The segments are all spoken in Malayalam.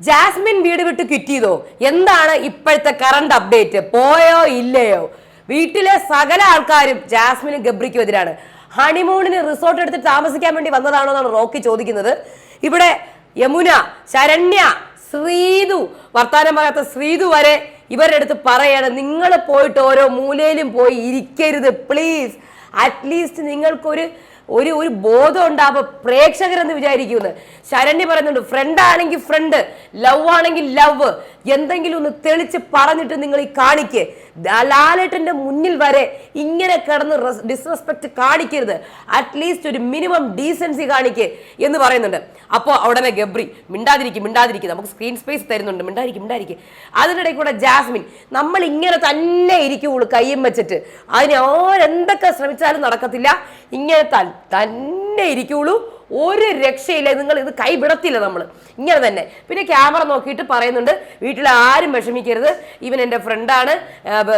ജാസ്മിൻ വീട് വിട്ട് ക്വിറ്റ് ചെയ്തോ? എന്താണ് ഇപ്പോഴത്തെ കറണ്ട് അപ്ഡേറ്റ് പോയോ ഇല്ലയോ? വീട്ടിലെ സകല ആൾക്കാരും ജാസ്മിനും ഗബ്രിക്കും എതിരാണ്. ഹണിമൂണിന് റിസോർട്ട് എടുത്ത് താമസിക്കാൻ വേണ്ടി വന്നതാണോ എന്നാണ് റോക്കി ചോദിക്കുന്നത്. ഇവിടെ യമുന ശരണ്യ ശ്രീതു വർത്താനം പറയാത്ത ശ്രീതു വരെ ഇവരുടെ അടുത്ത് പറയാണ് നിങ്ങൾ പോയിട്ട് ഓരോ മൂലയിലും പോയി ഇരിക്കരുത് പ്ലീസ് അറ്റ്ലീസ്റ്റ് നിങ്ങൾക്കൊരു ഒരു ഒരു ബോധം ഉണ്ടാവുക പ്രേക്ഷകരെന്ന് വിചാരിക്കുന്നത് ശരണ്യ പറയുന്നുണ്ട് ഫ്രണ്ട് ആണെങ്കിൽ ഫ്രണ്ട് ലവ് ആണെങ്കിൽ ലവ് എന്തെങ്കിലും ഒന്ന് തെളിച്ച് പറഞ്ഞിട്ട് നിങ്ങൾ ഈ കാണിക്ക്. ലാലേട്ടന്റെ മുന്നിൽ വരെ ഇങ്ങനെ കിടന്ന് ഡിസ്റെസ്പെക്ട് കാണിക്കരുത്. അറ്റ്ലീസ്റ്റ് ഒരു മിനിമം ഡീസൻസി കാണിക്ക് എന്ന് പറയുന്നുണ്ട്. അപ്പോൾ ഉടനെ ഗബ്രി മിണ്ടാതിരിക്കും മിണ്ടാതിരിക്കും. നമുക്ക് സ്ക്രീൻ സ്പേസ് തരുന്നുണ്ട്. മിണ്ടായിരിക്കും മിണ്ടായിരിക്കും അതിനിടയിൽ കൂടെ ജാസ്മിൻ നമ്മൾ ഇങ്ങനെ തന്നെ ഇരിക്കുള്ളൂ കയ്യും വെച്ചിട്ട്. അതിന് ആരെന്തൊക്കെ ശ്രമിച്ചാലും നടക്കത്തില്ല. ഇങ്ങനെ തന്നെ ഇരിക്കുള്ളൂ ഒരു രക്ഷയില്ല നിങ്ങൾ ഇത് കൈവിടത്തില്ല നമ്മൾ ഇങ്ങനെ തന്നെ. പിന്നെ ക്യാമറ നോക്കിയിട്ട് പറയുന്നുണ്ട് വീട്ടിൽ ആരും വിഷമിക്കരുത് ഇവൻ എന്റെ ഫ്രണ്ടാണ്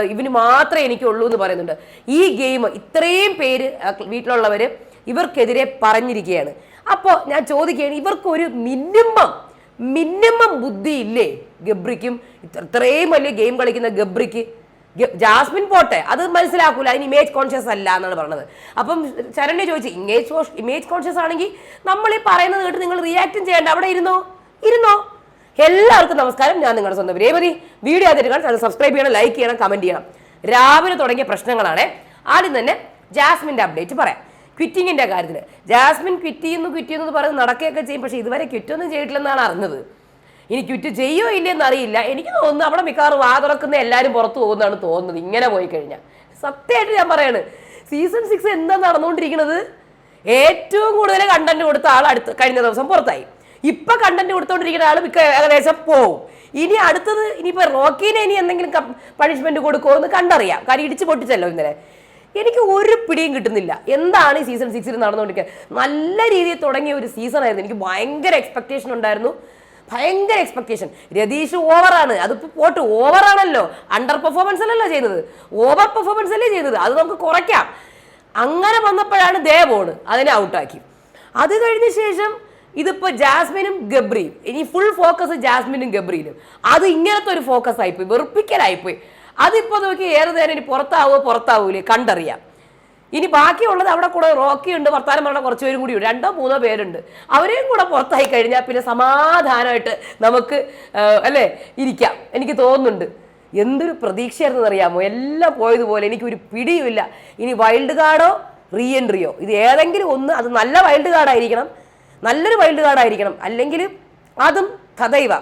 ഇവന് മാത്രമേ എനിക്കുള്ളൂ എന്ന് പറയുന്നുണ്ട്. ഈ ഗെയിം ഇത്രയും പേര് വീട്ടിലുള്ളവർ ഇവർക്കെതിരെ പറഞ്ഞിരിക്കുകയാണ്. അപ്പോൾ ഞാൻ ചോദിക്കുകയാണ് ഇവർക്കൊരു മിനിമം മിനിമം ബുദ്ധി ഇല്ലേ ഗബ്രിക്കും? ഇത്ര- ഇത്രയും വലിയ ഗെയിം കളിക്കുന്ന ഗബ്രിക്ക്. ജാസ്മിൻ പോട്ടെ അത് മനസ്സിലാക്കൂല അതിന് ഇമേജ് കോൺഷ്യസ് അല്ല എന്നാണ് പറഞ്ഞത്. അപ്പം ശരണ്യ ചോദിച്ചു ഇമേജ് ഇമേജ് കോൺഷ്യസ് ആണെങ്കിൽ നമ്മൾ ഈ പറയുന്നത് കേട്ട് നിങ്ങൾ റിയാക്റ്റും ചെയ്യേണ്ട. അവിടെ ഇരുന്നോ? ഇരുന്നോ? എല്ലാവർക്കും നമസ്കാരം. ഞാൻ നിങ്ങളുടെ സ്വന്തം രേവതി. വീഡിയോ ആദ്യമായിട്ട് കാണാൻ സബ്സ്ക്രൈബ് ചെയ്യണം ലൈക്ക് ചെയ്യണം കമന്റ് ചെയ്യണം. രാവിലെ തുടങ്ങിയ പ്രശ്നങ്ങളാണ്. ആദ്യം തന്നെ ജാസ്മിന്റെ അപ്ഡേറ്റ് പറയാം. ക്വിറ്റിങ്ങിന്റെ കാര്യത്തിൽ ജാസ്മിൻ ക്വിറ്റ് ചെയ്യുന്നു ക്വിറ്റ് ചെയ്യുന്നു പറയുന്നത് നടക്കുകയൊക്കെ ചെയ്യും. പക്ഷേ ഇതുവരെ ക്വിറ്റൊന്നും ചെയ്തിട്ടില്ലെന്നാണ് അറിഞ്ഞത്. ഇനി ക്വിറ്റ് ചെയ്യോ ഇല്ലെന്ന് അറിയില്ല. എനിക്ക് തോന്നുന്നു അവിടെ മിക്കവാറും വാ തുറക്കുന്ന എല്ലാവരും പുറത്തു പോകുന്നതാണ് തോന്നുന്നത്. ഇങ്ങനെ പോയി കഴിഞ്ഞാൽ. സത്യമായിട്ട് ഞാൻ പറയാണ്. സീസൺ സിക്സ് എന്താ നടന്നുകൊണ്ടിരിക്കുന്നത്? ഏറ്റവും കൂടുതൽ കണ്ടന്റ് കൊടുത്ത ആൾ അടുത്ത് കഴിഞ്ഞ ദിവസം പുറത്തായി. ഇപ്പൊ കണ്ടന്റ് കൊടുത്തോണ്ടിരിക്കുന്ന ആൾ മിക്ക ഏകദേശം പോവും. ഇനി അടുത്തത് ഇനിയിപ്പോ റോക്കീനെ ഇനി എന്തെങ്കിലും പണിഷ്മെന്റ് കൊടുക്കുമോ എന്ന് കണ്ടറിയാം. കാര്യം ഇടിച്ച് പൊട്ടിച്ചല്ലോ ഇന്നലെ. എനിക്ക് ഒരു പിടിയും കിട്ടുന്നില്ല. എന്താണ് ഈ സീസൺ സിക്സിൽ നടന്നുകൊണ്ടിരിക്കുന്നത്? നല്ല രീതിയിൽ തുടങ്ങിയ ഒരു സീസൺ ആയിരുന്നു. എനിക്ക് ഭയങ്കര എക്സ്പെക്ടേഷൻ ഉണ്ടായിരുന്നു. ഭയങ്കര എക്സ്പെക്ടേഷൻ രതീഷ് ഓവറാണ് അതിപ്പോൾ പോട്ട് ഓവറാണല്ലോ അണ്ടർ പെർഫോമൻസ് അല്ലല്ലോ ചെയ്യുന്നത്. ഓവർ പെർഫോമൻസ് അല്ലേ ചെയ്യുന്നത്. അത് നമുക്ക് കുറയ്ക്കാം. അങ്ങനെ വന്നപ്പോഴാണ് ദേവോണ് അതിനെ ഔട്ടാക്കി അത് കഴിഞ്ഞ ശേഷം ഇതിപ്പോൾ ജാസ്മിനും ഗബ്രിയും. ഇനി ഫുൾ ഫോക്കസ് ജാസ്മിനും ഗബ്രിയിലും. അത് ഇങ്ങനത്തെ ഒരു ഫോക്കസ് ആയിപ്പോയി. വെറുപ്പിക്കലായിപ്പോയി. അതിപ്പോൾ നോക്കി ഏറെ നേരം ഇനി പുറത്താവോ പുറത്താവൂലേ? കണ്ടറിയാം. ഇനി ബാക്കിയുള്ളത് അവിടെ കൂടെ റോക്കി ഉണ്ട് വർത്താനം പറഞ്ഞ കുറച്ച് പേരും കൂടി രണ്ടോ മൂന്നോ പേരുണ്ട്. അവരെയും കൂടെ പുറത്തായി കഴിഞ്ഞാൽ പിന്നെ സമാധാനമായിട്ട് നമുക്ക് അല്ലേ ഇരിക്കാം. എനിക്ക് തോന്നുന്നുണ്ട്. എന്തൊരു പ്രതീക്ഷയായിരുന്നു അറിയാമോ എല്ലാം പോയതുപോലെ എനിക്കൊരു പിടിയുമില്ല. ഇനി വൈൽഡ് കാർഡോ റീ എൻട്രിയോ ഇത് ഏതെങ്കിലും ഒന്ന് അത് നല്ല വൈൽഡ് കാർഡായിരിക്കണം നല്ലൊരു വൈൽഡ് കാർഡായിരിക്കണം അല്ലെങ്കിൽ അതും തഥൈവ.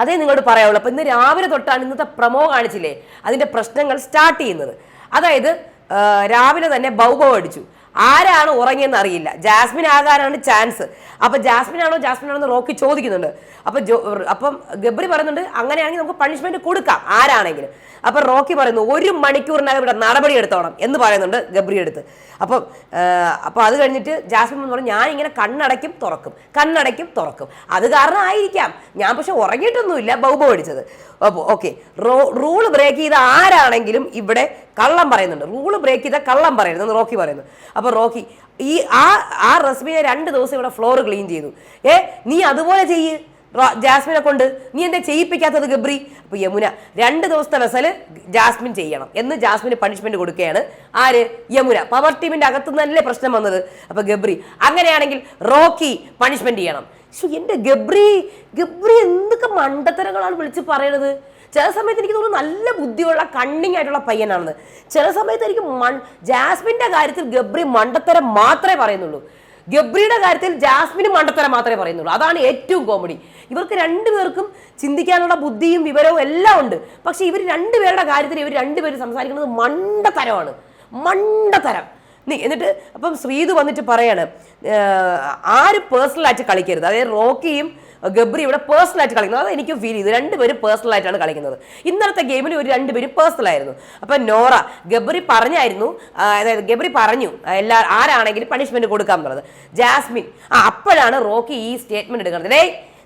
അതേ നിങ്ങളോട് പറയാവുള്ളൂ അപ്പം ഇന്ന് രാവിലെ തൊട്ടാണ് ഇന്നത്തെ പ്രമോ കാണിച്ചില്ലേ? അതിന്റെ പ്രശ്നങ്ങൾ സ്റ്റാർട്ട് ചെയ്യുന്നത്. അതായത് രാവിലെ തന്നെ ബൗബോ അടിച്ചു. ആരാണ് ഉറങ്ങിയെന്ന് അറിയില്ല. ജാസ്മിൻ ആകാനാണ് ചാൻസ്. അപ്പൊ ജാസ്മിൻ ആണോ ജാസ്മിൻ ആണോ റോക്കി ചോദിക്കുന്നുണ്ട്. അപ്പൊ അപ്പം ഗബ്രി പറയുന്നുണ്ട് അങ്ങനെയാണെങ്കിൽ നമുക്ക് പണിഷ്മെന്റ് കൊടുക്കാം ആരാണെങ്കിലും. അപ്പൊ റോക്കി പറയുന്നു ഒരു മണിക്കൂറിനകം ഇവിടെ നടപടി എടുത്തോണം എന്ന് പറയുന്നുണ്ട് ഗബ്രി എടുത്ത്. അപ്പം അപ്പൊ അത് കഴിഞ്ഞിട്ട് ജാസ്മിൻ എന്ന് പറഞ്ഞു ഞാൻ ഇങ്ങനെ കണ്ണടയ്ക്കും തുറക്കും കണ്ണടയ്ക്കും തുറക്കും. അത് കാരണം ആയിരിക്കാം ഞാൻ പക്ഷെ ഉറങ്ങിയിട്ടൊന്നുമില്ല ബൗബോ അടിച്ചത്. അപ്പോൾ ഓക്കെ. റൂൾ ബ്രേക്ക് ചെയ്ത ആരാണെങ്കിലും ഇവിടെ കള്ളം പറയുന്നുണ്ട്. റൂൾ ബ്രേക്ക് ചെയ്താൽ കള്ളം പറയുന്നത് റോക്കി പറയുന്നു. അപ്പോൾ റോക്കി ഈ ആ ആ റസ്മിനെ രണ്ട് ദിവസം ഇവിടെ ഫ്ലോർ ക്ലീൻ ചെയ്തു. ഏ നീ അതുപോലെ ചെയ്യ്. ജാസ്മിനെ കൊണ്ട് നീ എന്താ ചെയ്യിപ്പിക്കാത്തത് ഗബ്രി. അപ്പോൾ യമുന രണ്ട് ദിവസത്തെ വെസൽ ജാസ്മിൻ ചെയ്യണം എന്ന് ജാസ്മിന് പണിഷ്മെന്റ് കൊടുക്കുകയാണ്. ആര്? യമുന. പവർ ടീമിന്റെ അകത്തു നിന്നല്ലേ പ്രശ്നം വന്നത്. അപ്പോൾ ഗബ്രി അങ്ങനെയാണെങ്കിൽ റോക്കി പണിഷ്മെന്റ് ചെയ്യണം. ശ്ശോ, എന്റെ ഗബ്രി ഗബ്രി എന്തൊക്കെ മണ്ടത്തരങ്ങളാണ് വിളിച്ച് പറയണത്? ചില സമയത്ത് എനിക്ക് തോന്നുന്നു നല്ല ബുദ്ധിയുള്ള കണ്ണിങ് ആയിട്ടുള്ള പയ്യനാണെന്ന്. ചില സമയത്ത് എനിക്ക് മൺ കാര്യത്തിൽ ഗബ്രി മണ്ടത്തരം മാത്രമേ പറയുന്നുള്ളൂ. ഗബ്രിയുടെ കാര്യത്തിൽ ജാസ്മിന് മണ്ടത്തരം മാത്രമേ പറയുന്നുള്ളൂ. അതാണ് ഏറ്റവും കോമഡി ഇവർക്ക് രണ്ടുപേർക്കും ചിന്തിക്കാനുള്ള ബുദ്ധിയും വിവരവും എല്ലാം ഉണ്ട്. പക്ഷെ ഇവർ രണ്ടുപേരുടെ കാര്യത്തിൽ ഇവർ രണ്ടുപേരും സംസാരിക്കുന്നത് മണ്ടത്തരമാണ്. മണ്ടത്തരം. നീ എന്നിട്ട് അപ്പം ശ്രീതു വന്നിട്ട് പറയാണ് "ഏർ, ആര് പേഴ്സണലായിട്ട് കളിക്കരുത്. അതായത് റോക്കിയും ഗബ്രി ഇവിടെ പേഴ്സണലായിട്ട് കളിക്കുന്നത്. അത് എനിക്ക് ഫീൽ ചെയ്തു രണ്ടുപേരും പേഴ്സണലായിട്ടാണ് കളിക്കുന്നത്. ഇന്നത്തെ ഗെയിമിൽ ഒരു രണ്ടുപേരും പേഴ്സണൽ ആയിരുന്നു. അപ്പം നോറ ഗബ്രി പറഞ്ഞായിരുന്നു. അതായത് ഗബ്രി പറഞ്ഞു എല്ലാ ആരാണെങ്കിലും പണിഷ്മെന്റ് കൊടുക്കാം എന്നുള്ളത്. ജാസ്മിൻ ആ അപ്പോഴാണ് റോക്കി ഈ സ്റ്റേറ്റ്മെന്റ് എടുക്കുന്നത്. ഡേ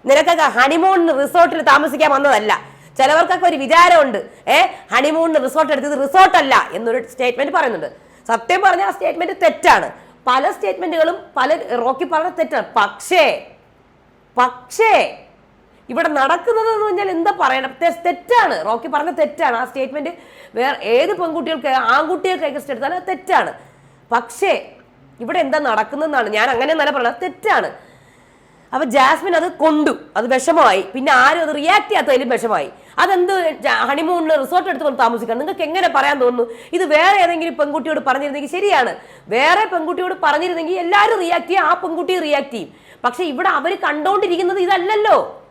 നിനക്കൊക്കെ ഹണിമൂൺ റിസോർട്ടിൽ താമസിക്കാൻ വന്നതല്ല. ചിലവർക്കൊക്കെ ഒരു വിചാരമുണ്ട്. ഏ ഹണിമൂണിന് റിസോർട്ട് എടുത്തത് റിസോർട്ടല്ല എന്നൊരു സ്റ്റേറ്റ്മെന്റ് പറയുന്നുണ്ട്. സത്യം പറഞ്ഞാൽ ആ സ്റ്റേറ്റ്മെന്റ് തെറ്റാണ്. പല സ്റ്റേറ്റ്മെന്റുകളും പല റോക്കി പറഞ്ഞ തെറ്റാണ്. പക്ഷേ പക്ഷേ ഇവിടെ നടക്കുന്നത് എന്ന് പറഞ്ഞാൽ എന്താ പറയണം? തെറ്റാണ്. റോക്കി പറഞ്ഞ തെറ്റാണ്. ആ സ്റ്റേറ്റ്മെന്റ് വേറെ ഏത് പെൺകുട്ടികൾക്ക് ആൺകുട്ടികൾക്ക് എഗസ്റ്റ് എടുത്താലും തെറ്റാണ്. പക്ഷേ ഇവിടെ എന്താ നടക്കുന്നതെന്നാണ്. ഞാൻ അങ്ങനെ നല്ല പറഞ്ഞത് തെറ്റാണ്. അപ്പൊ ജാസ്മിൻ അത് കൊണ്ടു. അത് വിഷമമായി. പിന്നെ ആരും അത് റിയാക്ട് ചെയ്യാത്തതിലും വിഷമായി അതെന്ത് ഹണിമൂണിൽ റിസോർട്ട് എടുത്ത് കൊണ്ട് താമസിക്കണം. നിങ്ങൾക്ക് എങ്ങനെ പറയാൻ തോന്നുന്നു? ഇത് വേറെ ഏതെങ്കിലും പെൺകുട്ടിയോട് പറഞ്ഞിരുന്നെങ്കിൽ ശരിയാണ്. വേറെ പെൺകുട്ടിയോട് പറഞ്ഞിരുന്നെങ്കിൽ എല്ലാവരും റിയാക്ട് ചെയ്യും. ആ പെൺകുട്ടി റിയാക്ട് ചെയ്യും. പക്ഷെ ഇവിടെ അവർ കണ്ടോണ്ടിരിക്കുന്നത് ഇതല്ലല്ലോ.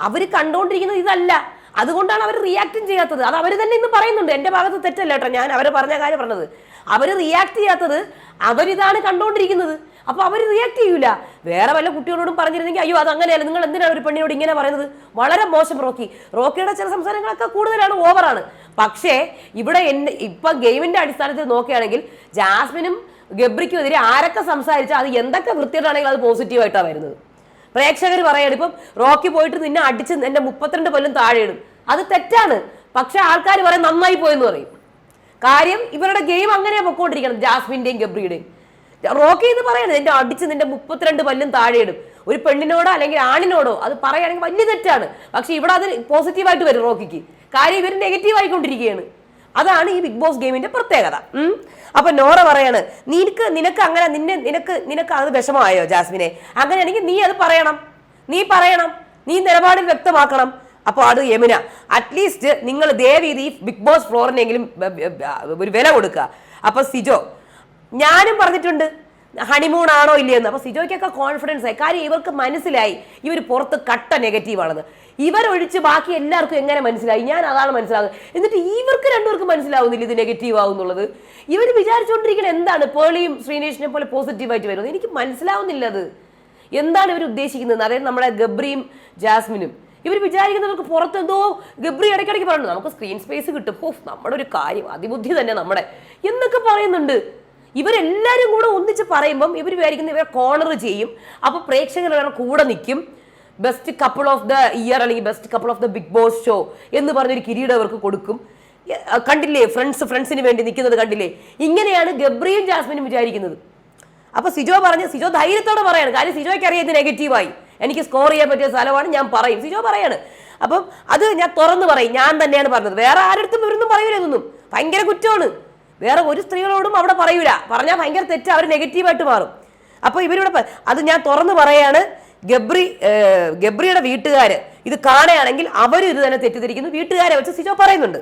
അവർ കണ്ടോണ്ടിരിക്കുന്നത് ഇതല്ല. അതുകൊണ്ടാണ് അവർ റിയാക്റ്റും ചെയ്യാത്തത്. അത് അവർ തന്നെ ഇന്ന് പറയുന്നുണ്ട്. എന്റെ ഭാഗത്ത് തെറ്റല്ല കേട്ടോ ഞാൻ അവർ പറഞ്ഞ കാര്യം പറഞ്ഞത്. അവർ റിയാക്ട് ചെയ്യാത്തത് അവരിതാണ് കണ്ടോണ്ടിരിക്കുന്നത്. അപ്പൊ അവർ റിയാക്ട് ചെയ്യൂല. വേറെ വല്ല കുട്ടികളോടും പറഞ്ഞിരുന്നെങ്കിൽ അയ്യോ അത് അങ്ങനെയല്ല. നിങ്ങൾ എന്തിനാണ് ഒരു പെണ്ണിനോട് ഇങ്ങനെ പറയുന്നത്? വളരെ മോശം റോക്കി. റോക്കിയുടെ ചില സംസാരങ്ങളൊക്കെ കൂടുതലാണ് ഓവറാണ് പക്ഷേ ഇവിടെ ഇപ്പൊ ഗെയിമിന്റെ അടിസ്ഥാനത്തിൽ നോക്കുകയാണെങ്കിൽ ജാസ്മിനും ഗബ്രിക്കും എതിരെ ആരൊക്കെ സംസാരിച്ചാൽ അത് എന്തൊക്കെ വൃത്തിയായിട്ടാണെങ്കിൽ അത് പോസിറ്റീവായിട്ടാണ് വരുന്നത്. പ്രേക്ഷകർ പറയാണ് ഇപ്പം റോക്കി പോയിട്ട് നിന്നെ അടിച്ച് എന്റെ മുപ്പത്തിരണ്ട് കൊല്ലം താഴെ ഇടും. അത് തെറ്റാണ്. പക്ഷെ ആൾക്കാർ പറയും നന്നായി പോയെന്ന് പറയും. കാര്യം ഇവരുടെ ഗെയിം അങ്ങനെയാ പൊക്കോണ്ടിരിക്കണം ജാസ്മിന്റെയും ഗബ്രിയുടെയും. റോക്കി എന്ന് പറയണത് എന്റെ അടിച്ച് നിന്റെ മുപ്പത്തിരണ്ട് പല്ലും താഴെ ഇടും. ഒരു പെണ്ണിനോടോ അല്ലെങ്കിൽ ആണിനോടോ അത് പറയുകയാണെങ്കിൽ വലിയ തെറ്റാണ്. പക്ഷെ ഇവിടെ അത് പോസിറ്റീവായിട്ട് വരും റോക്കിക്ക്. കാര്യം ഇവർ നെഗറ്റീവ് ആയിക്കൊണ്ടിരിക്കുകയാണ്. അതാണ് ഈ ബിഗ് ബോസ് ഗെയിമിന്റെ പ്രത്യേകത. അപ്പൊ നോറ പറയാണ് നിനക്ക് നിനക്ക് അങ്ങനെ നിന്നെ നിനക്ക് നിനക്ക് അത് വിഷമമായോ ജാസ്മിനെ? അങ്ങനെയാണെങ്കിൽ നീ അത് പറയണം. നീ പറയണം. നീ നിലപാടിൽ വ്യക്തമാക്കണം. അപ്പോൾ അത് യമുന അറ്റ്ലീസ്റ്റ് നിങ്ങൾ ദേവി ഈ ബിഗ് ബോസ് ഫ്ലോറിനെങ്കിലും ഒരു വില കൊടുക്കുക. അപ്പൊ സിജോ ഞാനും പറഞ്ഞിട്ടുണ്ട് ഹണിമൂൺ ആണോ ഇല്ലയെന്ന്. അപ്പൊ സിജോയ്ക്കൊക്കെ കോൺഫിഡൻസ് ആയി. കാര്യം ഇവർക്ക് മനസ്സിലായി ഇവർ പുറത്ത് കട്ട നെഗറ്റീവാണെന്ന് ഇവരൊഴിച്ച് ബാക്കി എല്ലാവർക്കും എങ്ങനെ മനസ്സിലായി? ഞാൻ അതാണ് മനസ്സിലാകുന്നത് എന്നിട്ട് ഇവർക്ക് രണ്ടുപേർക്കും മനസ്സിലാവുന്നില്ല ഇത് നെഗറ്റീവ് ആവുന്നുള്ളത് ഇവർ വിചാരിച്ചുകൊണ്ടിരിക്കുന്നത് എന്താണ്? പേളിയും ശ്രീനേഷിനെ പോലെ പോസിറ്റീവായിട്ട് വരുന്നത്. എനിക്ക് മനസ്സിലാവുന്നില്ല അത്. എന്താണ് ഇവർ ഉദ്ദേശിക്കുന്നത്? അതായത് നമ്മുടെ ഗബ്രിയും ജാസ്മിനും. ഇവർ വിചാരിക്കുന്നവർക്ക് പുറത്തെന്തോ ഗബ്രി ഇടയ്ക്കിടയ്ക്ക് പറയുന്നു. നമുക്ക് സ്ക്രീൻ സ്പേസ് കിട്ടും. ഓഫ് നമ്മുടെ ഒരു കാര്യം. അതിബുദ്ധി തന്നെ നമ്മുടെ. എന്നൊക്കെ പറയുന്നുണ്ട്. ഇവരെല്ലാരും കൂടെ ഒന്നിച്ച് പറയുമ്പം ഇവർ വിചാരിക്കുന്ന ഇവരെ കോർണർ ചെയ്യും. അപ്പോൾ പ്രേക്ഷകർ കൂടെ നിൽക്കും best couple of the year അല്ലെങ്കിൽ best couple of the Big Boss show എന്ന് പറഞ്ഞൊരു കിരീടം അവർക്ക് കൊടുക്കും. കണ്ടില്ലേ? ഫ്രണ്ട്സ് ഫ്രണ്ട്സിന് വേണ്ടി നിൽക്കുന്നത് കണ്ടില്ലേ? ഇങ്ങനെയാണ് ഗബ്രിയും ജാസ്മിനും വിചാരിക്കുന്നത്. അപ്പോൾ സിജോ പറഞ്ഞ് സിജോ ധൈര്യത്തോടെ പറയാണ്. കാര്യം സിജോയ്ക്ക് അറിയാം നെഗറ്റീവായി. എനിക്ക് സ്കോർ ചെയ്യാൻ പറ്റിയ സ്ഥലമാണ് ഞാൻ പറയും. സിജോ പറയാണ്. അപ്പം അത് ഞാൻ തുറന്ന് പറയും. ഞാൻ തന്നെയാണ് പറഞ്ഞത്. വേറെ ആരുടെ അടുത്തും ഇവരൊന്നും പറയൂലൊന്നും ഭയങ്കര കുറ്റമാണ്. വേറെ ഒരു സ്ത്രീകളോടും അവിടെ പറയൂല. പറഞ്ഞാൽ ഭയങ്കര തെറ്റ് അവർ നെഗറ്റീവായിട്ട് മാറും. അപ്പൊ ഇവരിവിടെ അത് ഞാൻ തുറന്നു പറയാണ് ഗബ്രി ഗബ്രിയുടെ വീട്ടുകാർ ഇത് കാണുകയാണെങ്കിൽ അവരും ഇത് തന്നെ തെറ്റിദ്ധരിക്കുന്നു. വീട്ടുകാരെ വെച്ച് സിജോ പറയുന്നുണ്ട്.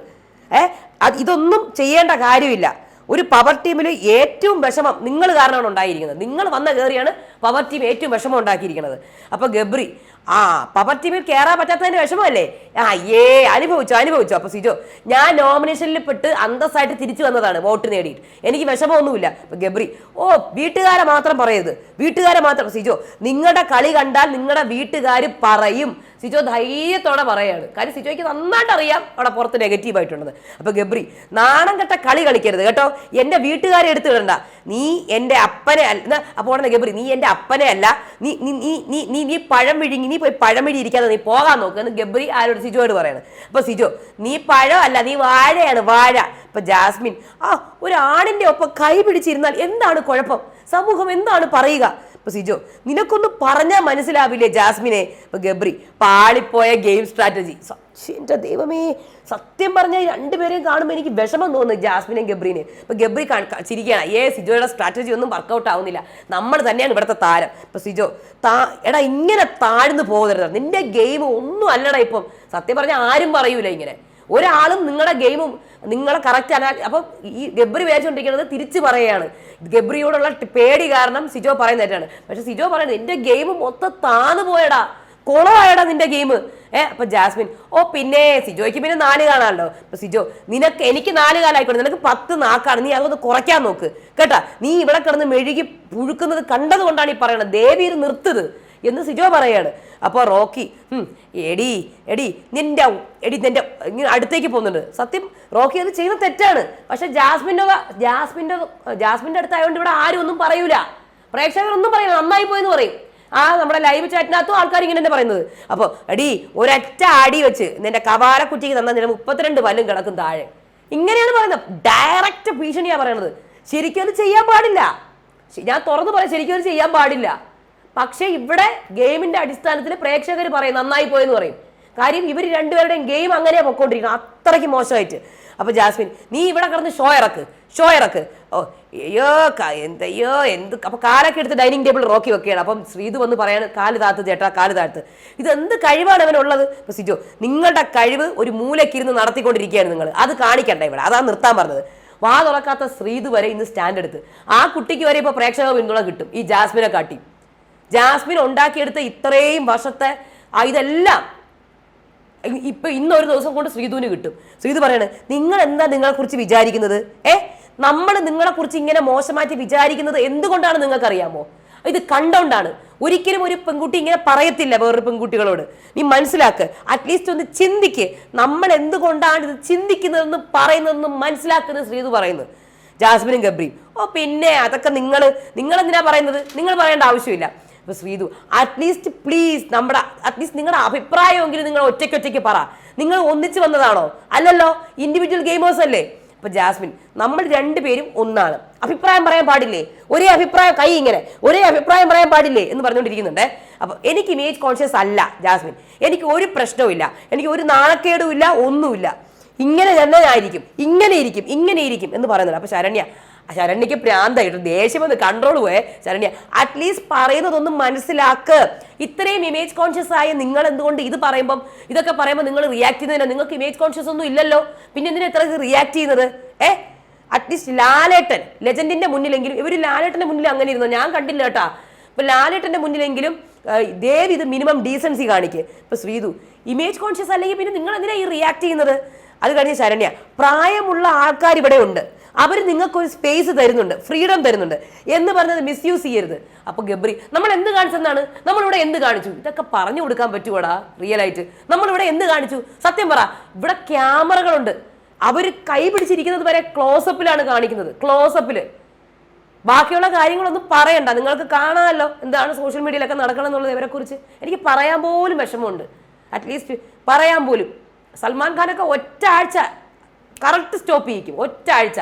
ഏ അത് ഇതൊന്നും ചെയ്യേണ്ട കാര്യമില്ല. ഒരു പവർ ടീമിൽ ഏറ്റവും വിഷമം നിങ്ങൾ കാരണമാണ് ഉണ്ടായിരിക്കുന്നത്. നിങ്ങൾ വന്ന കയറിയാണ് പവർ ടീം ഏറ്റവും വിഷമം ഉണ്ടാക്കിയിരിക്കുന്നത്. അപ്പൊ ഗബ്രി ആ പവർ ടീമിൽ കയറാൻ പറ്റാത്തതിന്റെ വിഷമമല്ലേ? ആ ഏ അനുഭവിച്ചു അനുഭവിച്ചു. അപ്പൊ സിജോ ഞാൻ നോമിനേഷനിൽ പെട്ട് അന്തസ്സായിട്ട് തിരിച്ചു വന്നതാണ് വോട്ട് നേടിയിട്ട്. എനിക്ക് വിഷമമൊന്നുമില്ല. ഗബ്രി ഓ വീട്ടുകാരെ മാത്രം പറയരുത്. വീട്ടുകാരെ മാത്രം സിജോ നിങ്ങളുടെ കളി കണ്ടാൽ നിങ്ങളുടെ വീട്ടുകാർ പറയും. സിജോ ധൈര്യത്തോടെ പറയാണ്. കാര്യം സിജോയ്ക്ക് നന്നായിട്ട് അറിയാം അവിടെ പുറത്ത് നെഗറ്റീവ് ആയിട്ടുള്ളത്. അപ്പൊ ഗബ്രി നാണം കെട്ട കളി കളിക്കരുത് കേട്ടോ. എന്റെ വീട്ടുകാരെ എടുത്തു വിടണ്ട. നീ എന്റെ അപ്പനെ അല്ല അപ്പോൾ ഉടനെ ഗബ്രി നീ എന്റെ അപ്പനെ അല്ല. നീ നീ നീ നീ നീ പഴം വിഴുങ്ങി നീ പോയി പഴം വിഴി ഇരിക്കാതെ നീ പോകാൻ നോക്ക് എന്ന് ഗബ്രി ആരോട് സിജോയോട് പറയാണ്. അപ്പൊ സിജോ നീ പഴം അല്ല നീ വാഴയാണ് വാഴ. ഇപ്പൊ ജാസ്മിൻ ആ ഒരു ഒപ്പം കൈ പിടിച്ചിരുന്നാൽ എന്താണ് കുഴപ്പം? സമൂഹം എന്താണ് പറയുക? ഇപ്പൊ സിജോ നിനക്കൊന്നും പറഞ്ഞാൽ മനസ്സിലാവില്ലേ ജാസ്മിനെ? ഇപ്പൊ ഗബ്രി പാളിപ്പോയ ഗെയിം സ്ട്രാറ്റജി. എന്റെ ദൈവമേ സത്യം പറഞ്ഞാൽ രണ്ടുപേരെയും കാണുമ്പോൾ എനിക്ക് വിഷമം തോന്നുന്നു ജാസ്മിനെയും ഗബ്രീനെ ഇപ്പൊ ഗബ്രി ചിരിക്കുകയാണ് ഏ സിജോയുടെ സ്ട്രാറ്റജി ഒന്നും വർക്കൗട്ട് ആവുന്നില്ല. നമ്മൾ തന്നെയാണ് ഇവിടുത്തെ താരം. ഇപ്പൊ സിജോ താ എടാ ഇങ്ങനെ താഴ്ന്നു പോകരുത്. നിന്റെ ഗെയിം ഒന്നും അല്ലടാ ഇപ്പം. സത്യം പറഞ്ഞാൽ ആരും പറയൂല ഇങ്ങനെ. ഒരാളും നിങ്ങളുടെ ഗെയിമും നിങ്ങളെ കറക്റ്റ് അനാ അപ്പം ഈ ഗബ്രി വിചാരിച്ചുകൊണ്ടിരിക്കുന്നത് തിരിച്ചു പറയുകയാണ്. ഗബ്രിയോടുള്ള പേടി കാരണം സിജോ പറയുന്ന തെറ്റാണ്. പക്ഷെ സിജോ പറയുന്നത് എന്റെ ഗെയിം മൊത്തം താന്നു പോയടാ. കുളമായടാ നിന്റെ ഗെയിം ഏ അപ്പൊ ജാസ്മിൻ ഓ പിന്നെ സിജോയ്ക്ക് പിന്നെ നാല് കാലാണല്ലോ. അപ്പൊ സിജോ നിനക്ക് എനിക്ക് നാല് കാലായിക്കോട്ടെ. നിനക്ക് പത്ത് നാക്കാണ്. നീ അതൊന്ന് കുറയ്ക്കാൻ നോക്ക്. കേട്ടാ നീ ഇവിടെ കിടന്ന് മെഴുകി പുഴുക്കുന്നത് കണ്ടത് കൊണ്ടാണ് ഈ പറയണത്. ദേവി നിർത്തത് എന്ന് സിജോ പറയാണ്. അപ്പോൾ റോക്കി എടി എടി നിന്റെ എടി നിന്റെ ഇങ്ങനെ അടുത്തേക്ക് പോകുന്നുണ്ട്. സത്യം റോക്കി അത് ചെയ്യുന്ന തെറ്റാണ്. പക്ഷെ ജാസ്മിന്റെ ജാസ്മിന്റെ ജാസ്മിന്റെ അടുത്തായതുകൊണ്ട് ഇവിടെ ആരും ഒന്നും പറയൂല. പ്രേക്ഷകർ ഒന്നും പറയില്ല. നന്നായി പോയെന്ന് പറയും. ആ നമ്മുടെ ലൈവ് ചാറ്റിനകത്തും ആൾക്കാർ ഇങ്ങനെ തന്നെ പറയുന്നത്. അപ്പോൾ എടി ഒരൊറ്റ അടി വെച്ച് നിന്റെ കവാലക്കുറ്റിക്ക് തന്നാൽ നിന്റെ മുപ്പത്തിരണ്ട് പല്ലും കിടക്കും താഴെ. ഇങ്ങനെയാണ് പറയുന്നത്. ഡയറക്റ്റ് ഭീഷണിയാണ് പറയുന്നത് ശരിക്കും അത് ചെയ്യാൻ പാടില്ല. ഞാൻ തുറന്നു പറയാം. ശരിക്കും അത് ചെയ്യാൻ പാടില്ല. പക്ഷെ ഇവിടെ ഗെയിമിന്റെ അടിസ്ഥാനത്തിൽ പ്രേക്ഷകർ പറയും നന്നായി പോയെന്ന് പറയും. കാര്യം ഇവർ രണ്ടുപേരുടെയും ഗെയിം അങ്ങനെ പൊക്കോണ്ടിരിക്കണം അത്രയ്ക്ക് മോശമായിട്ട്. അപ്പൊ ജാസ്മിൻ നീ ഇവിടെ കിടന്ന് ഷോ ഇറക്ക് ഷോ ഇറക്ക്. ഓ അയ്യോ എന്തയ്യോ എന്ത് അപ്പൊ കാലൊക്കെ എടുത്ത് ഡൈനിങ് ടേബിൾ റോക്കി വെക്കുകയാണ്. അപ്പം ശ്രീതു വന്ന് പറയാണ് കാൽ താത്ത് ചേട്ടാ കാൽ താത്ത് ഇത് എന്ത് കഴിവാണ് അവനുള്ളത് ഇപ്പൊ സിജോ നിങ്ങളുടെ കഴിവ് ഒരു മൂലക്കിരുന്ന് നടത്തിക്കൊണ്ടിരിക്കുകയാണ് നിങ്ങൾ അത് കാണിക്കണ്ട ഇവിടെ. അതാണ് നിർത്താൻ പറഞ്ഞത്. വാ തുറക്കാത്ത ശ്രീതു വരെ ഇന്ന് സ്റ്റാൻഡ് എടുത്ത് ആ കുട്ടിക്ക് വരെ ഇപ്പൊ പ്രേക്ഷക പിന്തുണ കിട്ടും. ഈ ജാസ്മിനെ കാട്ടി. ജാസ്മിൻ ഉണ്ടാക്കിയെടുത്ത ഇത്രയും വർഷത്തെ ഇതെല്ലാം ഇപ്പൊ ഇന്നൊരു ദിവസം കൊണ്ട് ശ്രീധുവിന് കിട്ടും. ശ്രീധു പറയാണ് നിങ്ങൾ എന്താ നിങ്ങളെ കുറിച്ച് വിചാരിക്കുന്നത്? ഏ? നമ്മൾ നിങ്ങളെ കുറിച്ച് ഇങ്ങനെ മോശമായിട്ട് വിചാരിക്കുന്നത് എന്തുകൊണ്ടാണ് നിങ്ങൾക്ക് അറിയാമോ ഇത് കണ്ടോണ്ടാണ്. ഒരിക്കലും ഒരു പെൺകുട്ടി ഇങ്ങനെ പറയത്തില്ല വേറൊരു പെൺകുട്ടികളോട്. നീ മനസ്സിലാക്ക് അറ്റ്ലീസ്റ്റ് ഒന്ന് ചിന്തിക്ക്. നമ്മൾ എന്തുകൊണ്ടാണ് ഇത് ചിന്തിക്കുന്നതെന്ന് പറയുന്നതെന്ന് മനസ്സിലാക്കുന്നത് ശ്രീതു പറയുന്നത് ജാസ്മിനും ഗബ്രിയും ഓ പിന്നെ അതൊക്കെ നിങ്ങൾ നിങ്ങൾ എന്തിനാ പറയുന്നത്? നിങ്ങൾ പറയേണ്ട ആവശ്യമില്ല. അപ്പൊ ശ്രീതു അറ്റ്ലീസ്റ്റ് പ്ലീസ് നമ്മുടെ അറ്റ്ലീസ്റ്റ് നിങ്ങളുടെ അഭിപ്രായമെങ്കിലും നിങ്ങൾ ഒറ്റയ്ക്ക് ഒറ്റയ്ക്ക് പറ. നിങ്ങൾ ഒന്നിച്ച് വന്നതാണോ? അല്ലല്ലോ ഇൻഡിവിജ്വൽ ഗെയിമേഴ്സ് അല്ലേ? അപ്പൊ ജാസ്മിൻ നമ്മൾ രണ്ടുപേരും ഒന്നാണ്. അഭിപ്രായം പറയാൻ പാടില്ലേ? ഒരേ അഭിപ്രായം കൈ ഇങ്ങനെ ഒരേ അഭിപ്രായം പറയാൻ പാടില്ലേ എന്ന് പറഞ്ഞുകൊണ്ടിരിക്കുന്നുണ്ട്. അപ്പൊ എനിക്ക് ഇമേജ് കോൺഷ്യസ് അല്ല ജാസ്മിൻ. എനിക്ക് ഒരു പ്രശ്നവും ഇല്ല. എനിക്ക് ഒരു നാണക്കേടും ഇല്ല ഒന്നുമില്ല. ഇങ്ങനെ തന്നെ ആയിരിക്കും ഇങ്ങനെ ഇരിക്കും ഇങ്ങനെ ഇരിക്കും എന്ന് പറയുന്നുണ്ട്. അപ്പൊ ശരണ്യ ശരണ്യക്ക് പ്രാന്തായിട്ട് ദേഷ്യം വന്ന് കൺട്രോൾ പോയേ. ശരണ്യ അറ്റ്ലീസ്റ്റ് പറയുന്നതൊന്നും മനസ്സിലാക്ക്. ഇത്രയും ഇമേജ് കോൺഷ്യസ് ആയ നിങ്ങൾ എന്തുകൊണ്ട് ഇത് പറയുമ്പം ഇതൊക്കെ പറയുമ്പോൾ നിങ്ങൾ റിയാക്ട് ചെയ്യുന്നതിനോ? നിങ്ങൾക്ക് ഇമേജ് കോൺഷ്യസ് ഒന്നും ഇല്ലല്ലോ. പിന്നെ എന്തിനാ ഇത്ര റിയാക്ട് ചെയ്യുന്നത്? ഏ? അറ്റ്ലീസ്റ്റ് ലാലേട്ടൻ ലെജൻഡിന്റെ മുന്നിലെങ്കിലും ഇവർ ലാലേട്ടന്റെ മുന്നിൽ അങ്ങനെ ഇരുന്നോ? ഞാൻ കണ്ടില്ല കേട്ടാ. ഇപ്പൊ ലാലേട്ടന്റെ മുന്നിലെങ്കിലും ദേവ് ഇത് മിനിമം ഡീസൻസി കാണിക്കേ. ഇപ്പൊ ശ്രീതു ഇമേജ് കോൺഷ്യസ് അല്ലെങ്കിൽ പിന്നെ നിങ്ങൾ എന്തിനാ ഈ റിയാക്ട് ചെയ്യുന്നത്? അത് കഴിഞ്ഞ് ശരണ്യ പ്രായമുള്ള ആൾക്കാർ ഇവിടെ ഉണ്ട്. അവർ നിങ്ങൾക്ക് ഒരു സ്പേസ് തരുന്നുണ്ട് ഫ്രീഡം തരുന്നുണ്ട് എന്ന് പറഞ്ഞത് മിസ്യൂസ് ചെയ്യരുത്. അപ്പൊ ഗബ്രി നമ്മൾ എന്ത് കാണിച്ചെന്നാണ് നമ്മളിവിടെ എന്ത് കാണിച്ചു? ഇതൊക്കെ പറഞ്ഞു കൊടുക്കാൻ പറ്റുവാടാ റിയൽ ആയിട്ട്. നമ്മളിവിടെ എന്ത് കാണിച്ചു? സത്യം പറ ഇവിടെ ക്യാമറകളുണ്ട് അവർ കൈ പിടിച്ചിരിക്കുന്നത് വരെ ക്ലോസപ്പിലാണ് കാണിക്കുന്നത് ക്ലോസപ്പിൽ ബാക്കിയുള്ള കാര്യങ്ങളൊന്നും പറയണ്ട. നിങ്ങൾക്ക് കാണാമല്ലോ എന്താണ് സോഷ്യൽ മീഡിയയിലൊക്കെ നടക്കണം എന്നുള്ളത് ഇവരെ കുറിച്ച് എനിക്ക് പറയാൻ പോലും വിഷമമുണ്ട്. അറ്റ്ലീസ്റ്റ് പറയാൻ പോലും. സൽമാൻ ഖാനൊക്കെ ഒറ്റ ആഴ്ച കറക്റ്റ് സ്റ്റോപ്പ് ചെയ്യിക്കും ഒറ്റ ആഴ്ച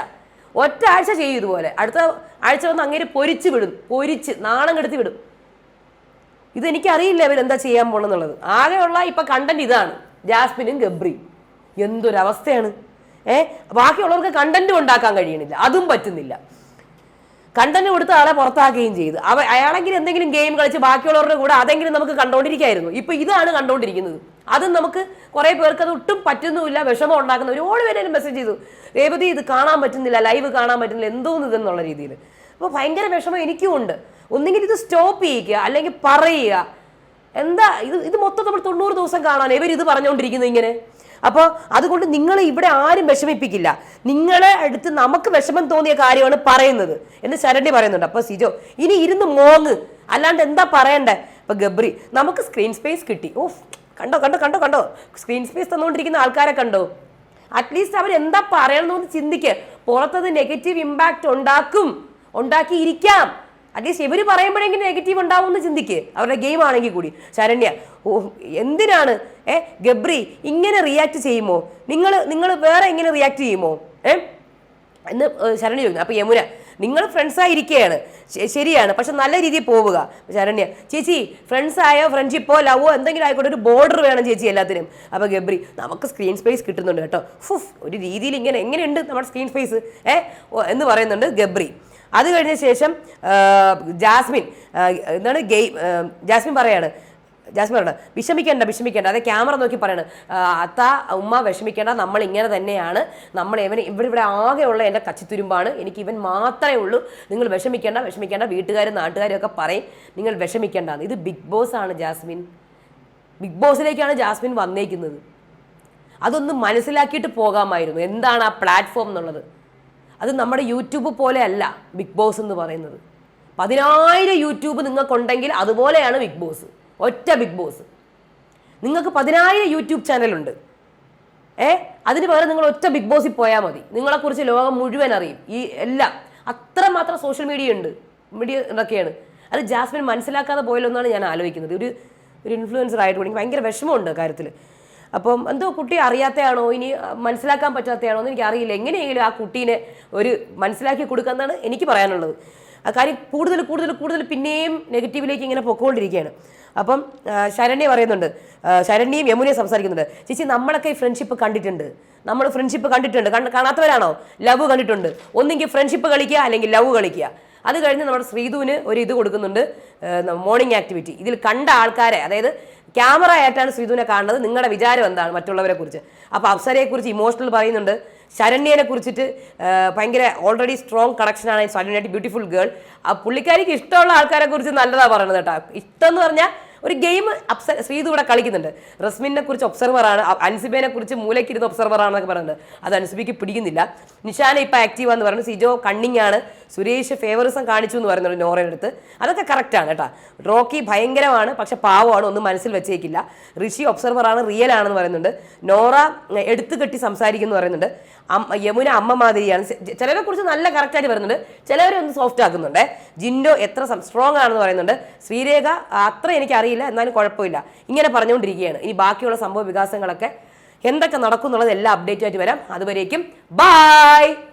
ഒറ്റ ആഴ്ച ചെയ്യും ഇതുപോലെ. അടുത്ത ആഴ്ച വന്ന് അങ്ങേര് പൊരിച്ച് വിടും. പൊരിച്ച് നാണം കെടുത്തി വിടും. ഇതെനിക്കറിയില്ല ഇവരെന്താ ചെയ്യാൻ പോണെന്നുള്ളത്. ആകെയുള്ള ഇപ്പൊ കണ്ടന്റ് ഇതാണ്. ജാസ്മിനും ഗബ്രിയും. എന്തൊരവസ്ഥയാണ്? ഏ? ബാക്കിയുള്ളവർക്ക് കണ്ടന്റ് ഉണ്ടാക്കാൻ കഴിയണില്ല. അതും പറ്റുന്നില്ല. കണ്ടന്റ് കൊടുത്ത് ആളെ പുറത്താക്കുകയും ചെയ്തു. അവ അയാളെങ്കിലും എന്തെങ്കിലും ഗെയിം കളിച്ച് ബാക്കിയുള്ളവരുടെ കൂടെ അതെങ്കിലും നമുക്ക് കണ്ടോണ്ടിരിക്കായിരുന്നു. ഇപ്പൊ ഇതാണ് കണ്ടോണ്ടിരിക്കുന്നത്. അതും നമുക്ക് കുറേ പേർക്ക് അത് ഒട്ടും പറ്റുന്നുമില്ല വിഷമം ഉണ്ടാക്കുന്ന ഒരുപാട് പേര് മെസ്സേജ് ചെയ്തു. രേവതി ഇത് കാണാൻ പറ്റുന്നില്ല ലൈവ് കാണാൻ പറ്റുന്നില്ല എന്തോന്ന് ഇതെന്നുള്ള രീതിയിൽ അപ്പോൾ ഭയങ്കര വിഷമം എനിക്കും ഉണ്ട്. ഒന്നുകിൽ ഇത് സ്റ്റോപ്പ് ചെയ്യിക്കുക അല്ലെങ്കിൽ പറയുക. എന്താ ഇത് ഇത് മൊത്തം നമ്മൾ തൊണ്ണൂറ് ദിവസം കാണാൻ ഇവർ ഇത് പറഞ്ഞുകൊണ്ടിരിക്കുന്നു ഇങ്ങനെ. അപ്പോൾ അതുകൊണ്ട് നിങ്ങളെ ഇവിടെ ആരും വിഷമിപ്പിക്കില്ല. നിങ്ങളെ അടുത്ത് നമുക്ക് വിഷമം തോന്നിയ കാര്യമാണ് പറയുന്നത് എന്ന് ശരണ്യ പറയുന്നുണ്ട്. അപ്പോൾ സിജോ ഇനി ഇരുന്ന് മോങ്ങ്. അല്ലാണ്ട് എന്താ പറയണ്ടേ? ഇപ്പം ഗബ്രി നമുക്ക് സ്ക്രീൻ സ്പേസ് കിട്ടി. ഓഫ് കണ്ടോ കണ്ടോ കണ്ടോ കണ്ടോ? സ്ക്രീൻ സ്പേസ് തന്നുകൊണ്ടിരിക്കുന്ന ആൾക്കാരെ കണ്ടോ? അറ്റ്ലീസ്റ്റ് അവർ എന്താ പറയണമെന്ന് ചിന്തിക്ക്. പുറത്തത് നെഗറ്റീവ് ഇമ്പാക്റ്റ് ഉണ്ടാക്കും. ഉണ്ടാക്കിയിരിക്കാം. അറ്റ്ലീസ്റ്റ് ഇവർ പറയുമ്പോഴെങ്കിലും നെഗറ്റീവ് ഉണ്ടാവും എന്ന് ചിന്തിക്ക്. അവരുടെ ഗെയിം ആണെങ്കിൽ കൂടി. ശരണ്യ ഓ എന്തിനാണ്? ഏ ഗബ്രി ഇങ്ങനെ റിയാക്ട് ചെയ്യുമോ? നിങ്ങൾ നിങ്ങൾ വേറെ എങ്ങനെ റിയാക്ട് ചെയ്യുമോ? ഏ? എന്ന് ശരണ്യ ചോദിക്കുന്നു. അപ്പൊ യമുന നിങ്ങൾ ഫ്രണ്ട്സ് ഇരിക്കുകയാണ് ശരിയാണ്. പക്ഷെ നല്ല രീതിയിൽ പോവുക. ശരണ്യ ചേച്ചി ഫ്രണ്ട്സ് ആയോ ഫ്രണ്ട്ഷിപ്പോ ലവോ എന്തെങ്കിലും ആയിക്കോട്ടെ ഒരു ബോർഡർ വേണം ചേച്ചി എല്ലാത്തിനും. അപ്പൊ ഗബ്രി നമുക്ക് സ്ക്രീൻ സ്പേസ് കിട്ടുന്നുണ്ട് കേട്ടോ. ഫുഫ് ഒരു രീതിയിൽ ഇങ്ങനെ എങ്ങനെയുണ്ട് നമ്മുടെ സ്ക്രീൻ സ്പേസ് ഏ? എന്ന് പറയുന്നുണ്ട് ഗബ്രി. അത് കഴിഞ്ഞ ശേഷം ജാസ്മിൻ എന്താണ് ഗെയിം ജാസ്മിൻ പറയാണ് ജാസ്മിൻ വിഷമിക്കേണ്ട വിഷമിക്കേണ്ട. അതെ ക്യാമറ നോക്കി പറയണത് അത്ത ഉമ്മ വിഷമിക്കേണ്ട നമ്മൾ ഇങ്ങനെ തന്നെയാണ്. നമ്മൾ ഇവൻ ഇവിടെ ഇവിടെ ആകെയുള്ള എന്റെ കച്ചിത്തുരുമ്പാണ്. എനിക്ക് ഇവൻ മാത്രമേ ഉള്ളൂ. നിങ്ങൾ വിഷമിക്കേണ്ട വിഷമിക്കേണ്ട. വീട്ടുകാരും നാട്ടുകാരും ഒക്കെ പറയും നിങ്ങൾ വിഷമിക്കേണ്ട ഇത് ബിഗ് ബോസ് ആണ് ജാസ്മിൻ. ബിഗ് ബോസിലേക്കാണ് ജാസ്മിൻ വന്നേക്കുന്നത്. അതൊന്ന് മനസ്സിലാക്കിയിട്ട് പോകാമായിരുന്നു. എന്താണ് ആ പ്ലാറ്റ്ഫോം എന്നുള്ളത്? അത് നമ്മുടെ യൂട്യൂബ് പോലെ അല്ല ബിഗ് ബോസ് എന്ന് പറയുന്നത്. പതിനായിരം യൂട്യൂബ് നിങ്ങൾക്കുണ്ടെങ്കിൽ അതുപോലെയാണ് ബിഗ് ബോസ്. ഒറ്റ ബിഗ് ബോസ്. നിങ്ങൾക്ക് പതിനായിരം യൂട്യൂബ് ചാനലുണ്ട്. ഏ? അതിന് പകരം നിങ്ങൾ ഒറ്റ ബിഗ് ബോസിൽ പോയാൽ മതി. നിങ്ങളെക്കുറിച്ച് ലോകം മുഴുവൻ അറിയും. ഈ എല്ലാം. അത്രമാത്രം സോഷ്യൽ മീഡിയ ഉണ്ട്. മീഡിയ ഇതൊക്കെയാണ്. അത് ജാസ്മിൻ മനസ്സിലാക്കാതെ പോയല്ലോ ഞാൻ ആലോചിക്കുന്നത്. ഒരു ഒരു ഇൻഫ്ലുവൻസർ ആയിട്ട് എനിക്ക് ഭയങ്കര വിഷമമുണ്ട് കാര്യത്തിൽ അപ്പം എന്തോ കുട്ടി അറിയാത്തയാണോ? ഇനി മനസ്സിലാക്കാൻ പറ്റാത്തയാണോ എന്ന് എനിക്കറിയില്ല. എങ്ങനെയെങ്കിലും ആ കുട്ടീനെ ഒരു മനസ്സിലാക്കി കൊടുക്കാന്നാണ് എനിക്ക് പറയാനുള്ളത്. ആ കാര്യം കൂടുതൽ കൂടുതൽ കൂടുതൽ പിന്നെയും നെഗറ്റീവിലേക്ക് ഇങ്ങനെ പൊക്കോണ്ടിരിക്കുകയാണ്. അപ്പം ശരണ്യ പറയുന്നുണ്ട്. ശരണ്യയും യമുനയും സംസാരിക്കുന്നുണ്ട്. ചേച്ചി നമ്മളൊക്കെ ഈ ഫ്രണ്ട്ഷിപ്പ് കണ്ടിട്ടുണ്ട്. നമ്മൾ ഫ്രണ്ട്ഷിപ്പ് കണ്ടിട്ടുണ്ട്. കണ്ട് കാണാത്തവരാണോ? ലവ് കണ്ടിട്ടുണ്ട്. ഒന്നെങ്കിൽ ഫ്രണ്ട്ഷിപ്പ് കളിക്കുക അല്ലെങ്കിൽ ലവ് കളിക്കുക. അത് കഴിഞ്ഞ് നമ്മുടെ ശ്രീധുവിന് ഒരു ഇത് കൊടുക്കുന്നുണ്ട്. മോർണിംഗ് ആക്ടിവിറ്റി ഇതിൽ കണ്ട ആൾക്കാരെ അതായത് ക്യാമറ ആയിട്ടാണ് ശ്രീധുവിനെ കാണുന്നത്. നിങ്ങളുടെ വിചാരം എന്താണ് മറ്റുള്ളവരെ കുറിച്ച് അപ്പോൾ അപ്സരയെക്കുറിച്ച് ഇമോഷണൽ പറയുന്നുണ്ട്. ശരണ്യനെ കുറിച്ചിട്ട് ഭയങ്കര ഓൾറെഡി സ്ട്രോങ് കണക്ഷനാണ് ശരണ്യായിട്ട് ബ്യൂട്ടിഫുൾ ഗേൾ ആ പുള്ളിക്കാരിക്ക് ഇഷ്ടമുള്ള ആൾക്കാരെ കുറിച്ച് നല്ലതാണ് പറയുന്നത് കേട്ടോ. ഇഷ്ടം എന്ന് പറഞ്ഞാൽ ഒരു ഗെയിം അപ്സ ശ്രീതു ഇവിടെ കളിക്കുന്നുണ്ട്. റസ്മിനെ കുറിച്ച് ഒബ്സർവറാണ് അൻസിബേനെ കുറിച്ച് മൂലയ്ക്കിരുന്ന് ഒബ്സർവർ ആണെന്നൊക്കെ പറയുന്നുണ്ട്. അത് അൻസിബിക്ക് പിടിക്കുന്നില്ല. നിഷാന ഇപ്പം ആക്റ്റീവ് ആണെന്ന് പറയുന്നത് സിജോ കണ്ണിങ് ആണ്. സുരേഷ് ഫേവറിസം കാണിച്ചു എന്ന് പറയുന്നുണ്ട് നോറയുടെ അടുത്ത്. അതൊക്കെ കറക്റ്റാണ് കേട്ടോ. റോക്കി ഭയങ്കരമാണ് പക്ഷെ പാവമാണ് ഒന്നും മനസ്സിൽ വെച്ചേക്കില്ല. ഋഷി ഒബ്സർവറാണ് റിയൽ ആണെന്ന് പറയുന്നുണ്ട്. നോറ എടുത്തു കെട്ടി സംസാരിക്കുന്നു പറയുന്നുണ്ട്. യമുന അമ്മ മാതിരിയാണ്. ചിലരെ കുറിച്ച് നല്ല കറക്റ്റായിട്ട് പറയുന്നുണ്ട്. ചിലവരെ ഒന്ന് സോഫ്റ്റ് ആക്കുന്നുണ്ട്. ജിൻഡോ എത്ര സ്ട്രോങ് ആണെന്ന് പറയുന്നുണ്ട്. ശ്രീരേഖ അത്ര എനിക്കറിയില്ല എന്നാലും കുഴപ്പമില്ല. ഇങ്ങനെ പറഞ്ഞുകൊണ്ടിരിക്കുകയാണ്. ഇനി ബാക്കിയുള്ള സംഭവ വികാസങ്ങളൊക്കെ എന്തൊക്കെ നടക്കും എന്നുള്ളത് എല്ലാ അപ്ഡേറ്റുമായിട്ട് വരാം. അതുവരേക്കും ബായ്